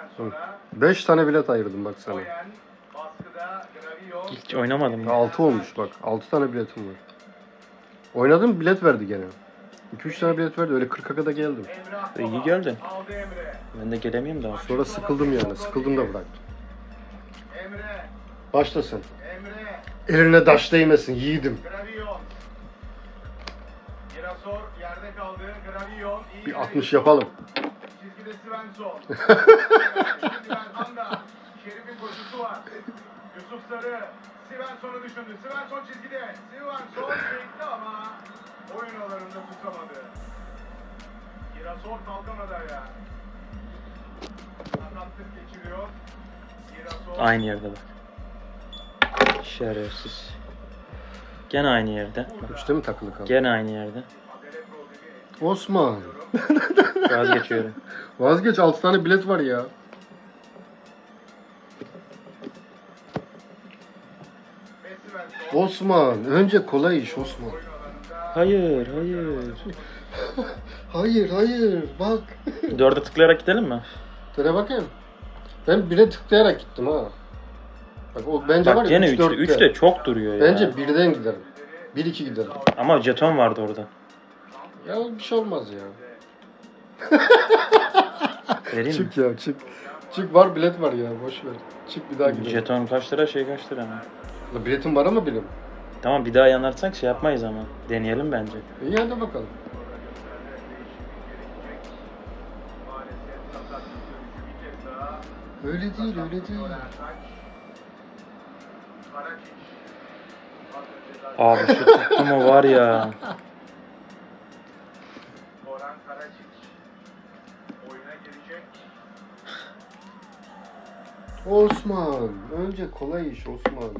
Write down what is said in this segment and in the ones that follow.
Svensson'a. 5 tane bilet ayırdım bak sana. Hiç oynamadım ya. 6 olmuş bak. 6 tane biletim var. Oynadım bilet verdi gene. 2-3 tane bilet verdi. Öyle 40'a kadar geldim. Akbaba. İyi geldin. Ben de gelemiyorum daha. Sonra sıkıldım yani. Sıkıldım da bıraktım. Emre. Başlasın. Emre. Eline taş değmesin yiğidim. Bir yere 60 yapalım. Çizgide Svensson. Svensson Şerif'in koşusu var. Yusuf Sarı. Svensson'u düşündü. Svensson çizgide. Svensson çekti ama oyun alanında tutamadı. Girasor kalkan adaya. Sakatlık geçiriyor. Girasor. Aynı yerde bak. Şerefsiz. Gene aynı yerde. Üçte mi takılı kaldı? Gene aynı yerde. Osman. Vazgeçiyorum. Vazgeç 6 tane bilet var ya. Osman. Önce kolay iş Osman. Hayır, hayır. Hayır hayır bak. Dörde tıklayarak gidelim mi? Tere bakayım. Ben bire tıklayarak gittim ha. Bak o bence var Bak ya gene 3 üçte. 4'te. Üçte çok duruyor ya. Bence birden giderim. 1 2 giderim. Ama jeton vardı orada. Ya bir şey olmaz ya. Vereyim mi? Çık ya çık. Çık var bilet var ya boş ver. Çık bir daha gidelim. Jeton kaç lira şey kaç lira mı? La biletim var ama bilim. Tamam bir daha yanarsak şey yapmayız ama. Deneyelim bence. İyi hadi bakalım. Öyle değil öyle değil. Abi şu tuttu mu var ya. Osman. Önce kolay iş Osman.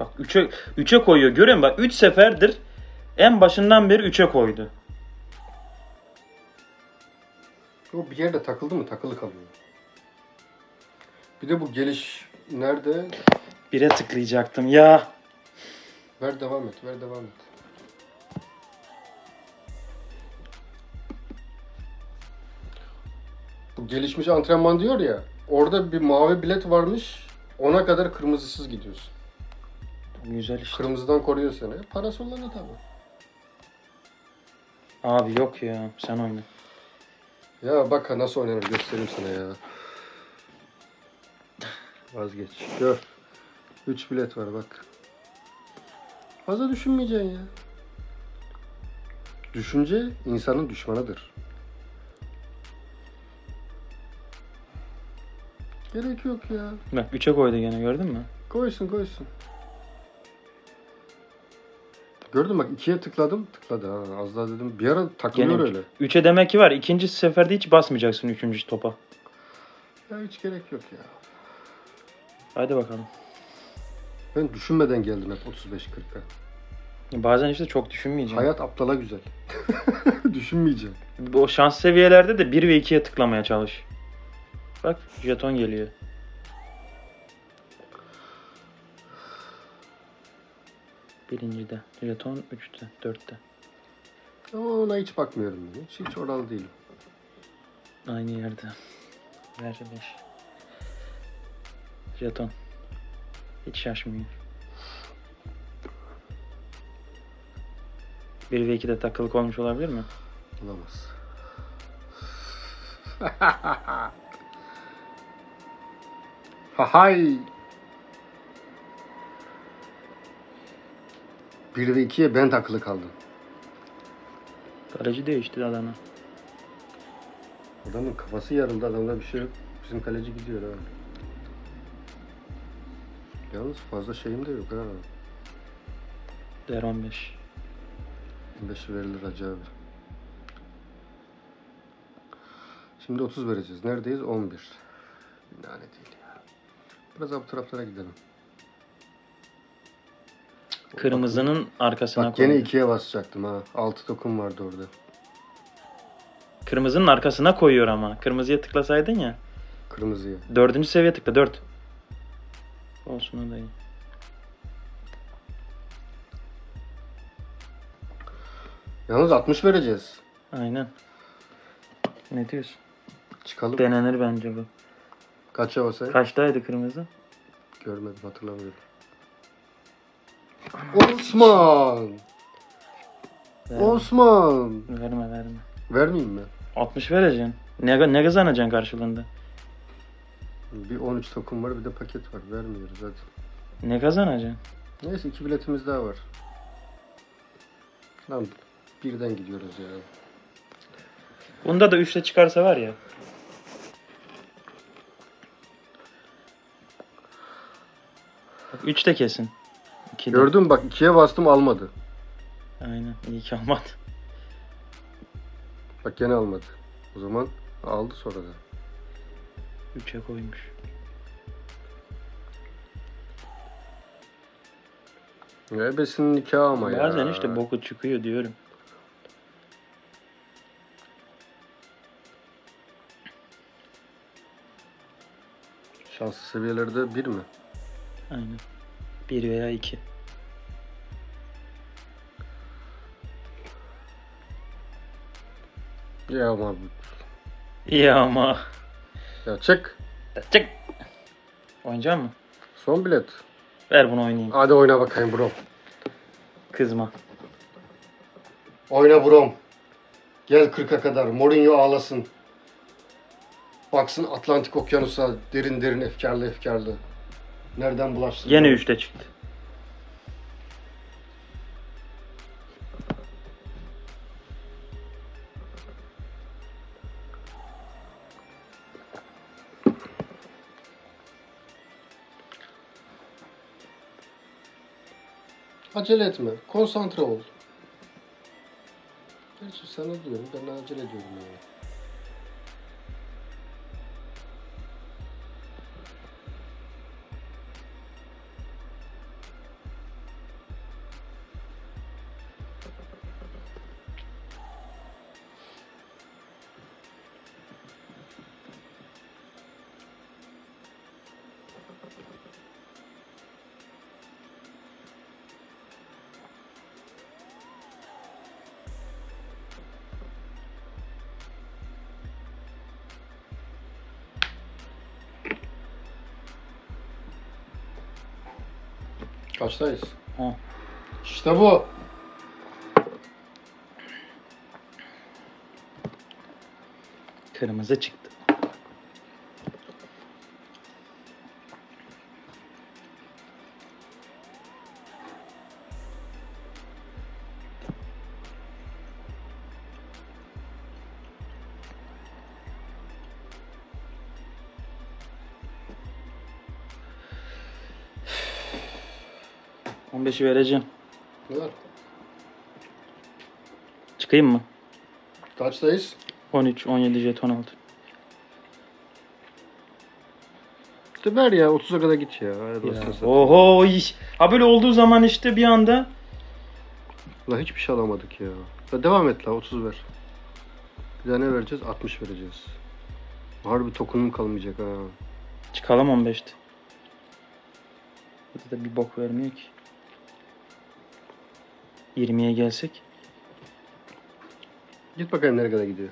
Bak 3'e 3'e koyuyor. Görüyor musun? Bak 3 seferdir en başından beri 3'e koydu. O bir yerde takıldı mı takılı kalıyor. Bir de bu geliş nerede? 1'e tıklayacaktım ya. Ver devam et, ver devam et. Gelişmiş antrenman diyor ya. Orada bir mavi bilet varmış. Ona kadar kırmızısız gidiyorsun. Güzel işte. Kırmızıdan koruyor seni. Parası olanı tabii. Abi yok ya. Sen oyna. Ya bak ha nasıl oynanır göstereyim sana ya. Vazgeç. Gör. 3 bilet var bak. Fazla düşünmeyeceksin ya. Düşünce insanın düşmanıdır. Gerek yok ya. Bak 3'e koydu gene gördün mü? Koysun koysun. Gördün bak ikiye tıkladım tıkladı ha az daha dedim bir ara takılıyor Gene öyle. 3'e demek ki var. İkinci seferde hiç basmayacaksın üçüncü topa. Ya hiç gerek yok ya. Hadi bakalım. Ben düşünmeden geldim hep 35-40'a. Bazen işte çok düşünmeyeceğim. Hayat aptala güzel. Düşünmeyeceğim. O şans seviyelerde de 1 ve 2'ye tıklamaya çalış. Bak jeton geliyor. Birincide. Jeton 3'te, 4'te. Ama ona hiç bakmıyorum. ben. Hiç, hiç oralı değilim. Aynı yerde. Ver 5. Jeton. Hiç şaşmıyor. 1 ve 2'de takılık olmuş olabilir mi? Olamaz. Hahay. 1 ve 2'ye ben takılı kaldım. Kaleci değişti Adana. Adamın kafası yarıldı. Adamda bir şey yok. Bizim kaleci gidiyor ha. Yalnız fazla şeyim de yok ha. Der 15. 5 verilir Hacı abi. Şimdi 30 vereceğiz. Neredeyiz? 11. Nane değil Biraz bu taraflara gidelim. Kırmızının arkasına Bak gene ikiye basacaktım ha. 6 dokun vardı orada. Kırmızının arkasına koyuyor ama. Kırmızıya tıklasaydın ya. Kırmızıya. Dördüncü seviye tıkla. Dört. Olsun o da iyi. Yalnız 60 vereceğiz. Aynen. Ne diyorsun? Çıkalım. Denenir bence bu. Kaça basayım? Kaçtaydı kırmızı? Görmedim hatırlamıyorum. Osman! Verme. Osman! Verme verme. Vermeyeyim mi? 60 vereceksin. Ne, ne kazanacaksın karşılığında? Bir 13 tokum var bir de paket var. Vermiyoruz hadi. Ne kazanacaksın? Neyse iki biletimiz daha var. Lan birden gidiyoruz ya. Bunda da 3'te çıkarsa var ya. 3 de kesin. 2 de. Gördün mü bak ikiye bastım almadı. Aynen. İyi ki almadı. Bak gene almadı. O zaman aldı sonra da. 3'e koymuş. Ebesinin nikahı ama ya. Bazen işte boku çıkıyor diyorum. Şanslı seviyelerde bir mi? Aynen. 1 veya 2. Ya ama İyi ama. ya çık. Çık. Oynayacak mı? Son bilet. Ver bunu oynayayım. Hadi oyna bakayım bro. Kızma. Oyna brom. Gel 40'a kadar. Mourinho ağlasın. Baksın Atlantik Okyanus'a derin derin efkarlı efkarlı. Nereden bulaştın? Yine 3'te çıktı. Acele etme. Konsantre ol. Gerçi sana diyorum. Ben acele ediyorum yani. Kaçtayız? Ha. İşte bu. Kırmızı çıktı. On beşi vereceğim. Ne var? Çıkayım mı? Kaçtayız? 13, 17 jeton aldı. İşte ver ya 30'a kadar git ya. Hadi Ya, oho iş. Ha böyle olduğu zaman işte bir anda La hiçbir şey alamadık ya. ya. Devam et la 30 ver. Bir daha ne vereceğiz? 60 vereceğiz. Harbi tokunum kalmayacak ha. çıkalım 15'te. Burada da bir bok vermiyor ki. 20'ye gelsek. Git bakayım nereye kadar gidiyor.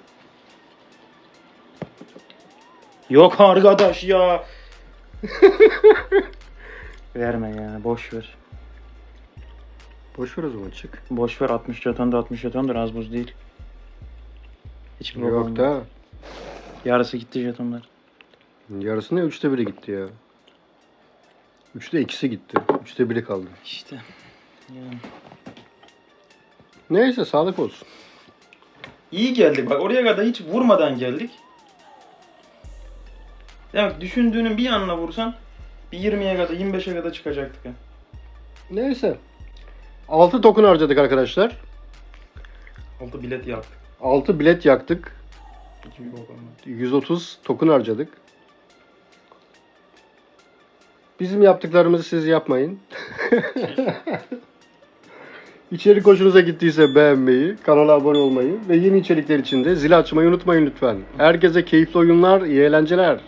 Yok arkadaş ya. Verme ya boş ver. Boş ver o zaman çık. Boş ver 60 jeton da 60 jetondur az buz değil. Hiçbir Yok da. Yarısı gitti jetonlar. Yarısı ne? Üçte biri gitti ya. Üçte ikisi gitti. Üçte biri kaldı. İşte. Yani. Neyse sağlık olsun. İyi geldik bak oraya kadar hiç vurmadan geldik. Demek düşündüğünün bir yanına vursan bir 20'ye kadar 25'e kadar çıkacaktık. Neyse. 6 token harcadık arkadaşlar. Altı bilet yaptık. 6 bilet yaktık. İki bir bok olmadı. 130 token harcadık. Bizim yaptıklarımızı siz yapmayın. İçerik hoşunuza gittiyse beğenmeyi, kanala abone olmayı ve yeni içerikler için de zil açmayı unutmayın lütfen. Herkese keyifli oyunlar, iyi eğlenceler.